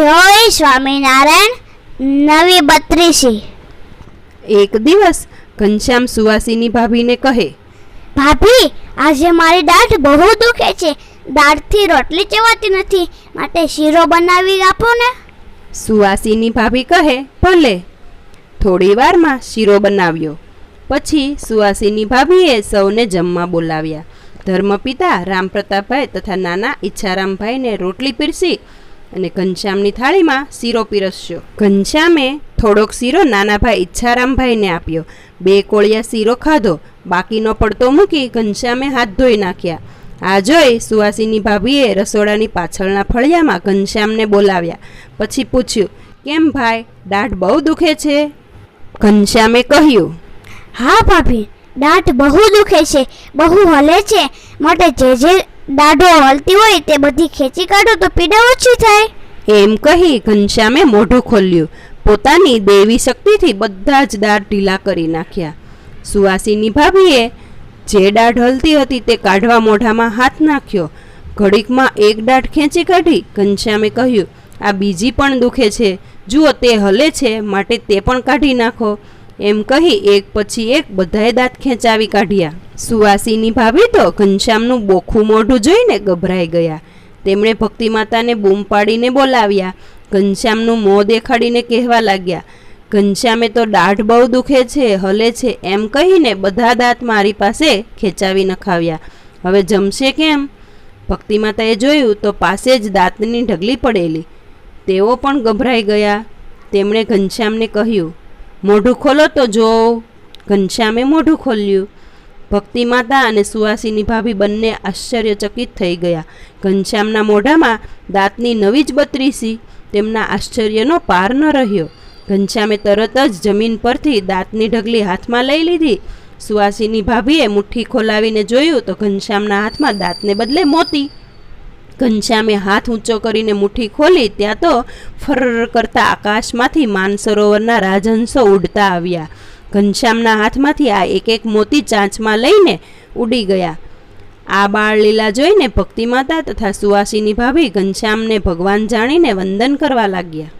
જય સ્વામિનારાયણ. નવી બત્રીસી. એક દિવસ ઘનશ્યામ સુવાસીની ભાભીને કહે ભાભી આજે મારી દાઢ બહુ દુખે છે. દાઢથી રોટલી ચવાતી નથી. માટે શીરો બનાવી આપો ને. સુવાસીની ભાભી કહે ભલે. થોડી વારમાં શીરો બનાવ્યો. પછી સુવાસીની ભાભીએ સૌને જમવા બોલાવ્યા. ધર્મપિતા રામપ્રતાપભાઈ તથા નાના ઈચ્છારામભાઈને રોટલી પીરસી અને ઘનશ્યામની થાળીમાં શીરો પીરસ્યો. ઘનશ્યામે થોડોક શીરો નાનાભાઈ ઈચ્છારામભાઈને આપ્યો. બે કોળિયા શીરો ખાધો. બાકીનો પડતો મૂકી ઘનશ્યામે હાથ ધોઈ નાખ્યા. આ જોઈ સુવાસીની ભાભીએ રસોડાની પાછળના ફળિયામાં ઘનશ્યામને બોલાવ્યા. પછી પૂછ્યું, કેમ ભાઈ? દાઢ બહુ દુખે છે? ઘનશ્યામે કહ્યું, હા ભાભી દાંત બહુ દુખે છે. બહુ હલે છે. માટે જે જે દાઢો હલતી હોય તે બધી ખેંચી કાઢો તો પીડા ઓછી થાય. એમ કહી ઘનશ્યામે મોઢું ખોલ્યું. પોતાની દેવી શક્તિથી બધા જ દાઢ ઢીલા કરી નાખ્યા. સુવાસીની ભાભીએ જે દાઢ હલતી હતી તે કાઢવા મોઢામાં હાથ નાખ્યો. ઘડીકમાં એક દાઢ ખેંચી કાઢી ઘનશ્યામે કહ્યું, આ બીજી પણ દુખે છે. જુઓ તે હલે છે, માટે તે પણ કાઢી નાખો. એમ કહી એક પછી એક બધાએ દાંત ખેંચાવી કાઢ્યા. સુવાસીની ભાભી તો ઘનશ્યામનું બોખું મોઢું જોઈને ગભરાઈ ગયા. તેમણે ભક્તિ માતાને બૂમ પાડીને બોલાવ્યા. ઘનશ્યામનું મોં દેખાડીને કહેવા લાગ્યા, ઘનશ્યામે તો દાઢ બહુ દુખે છે, હલે છે, એમ કહીને બધા દાંત મારી પાસે ખેંચાવી નખાવ્યા. હવે જમશે કેમ? ભક્તિ માતાએ જોયું તો પાસે જ દાંતની ઢગલી પડેલી. તેઓ પણ ગભરાઈ ગયા. તેમણે ઘનશ્યામને કહ્યું મોઢું ખોલો તો જો. ઘનશ્યામે મોઢું ખોલ્યું. ભક્તિ માતા અને સુવાસીની ભાભી બંને આશ્ચર્યચકિત થઈ ગયા. ઘનશ્યામના મોઢામાં દાંતની નવી જ બત્રીસી, તેમના આશ્ચર્યનો પાર ન રહ્યો. ઘનશ્યામે તરત જ જમીન પરથી દાંતની ઢગલી હાથમાં લઈ લીધી. સુવાસીની ભાભીએ મુઠ્ઠી ખોલાવીને જોયું તો ઘનશ્યામના હાથમાં દાંતને બદલે મોતી ઘનશ્યામે હાથ ઊંચો કરીને મુઠ્ઠી ખોલી, ત્યાં તો ફર કરતા આકાશમાંથી માનસરોવરના રાજહંસો ઉડતા આવ્યા. ઘનશ્યામના હાથમાંથી આ એક એક મોતી ચાંચમાં લઈને ઉડી ગયા. આ બાળ લીલા જોઈને ભક્તિ માતા તથા સુવાસીની ભાભી ઘનશ્યામને ભગવાન જાણીને વંદન કરવા લાગ્યા.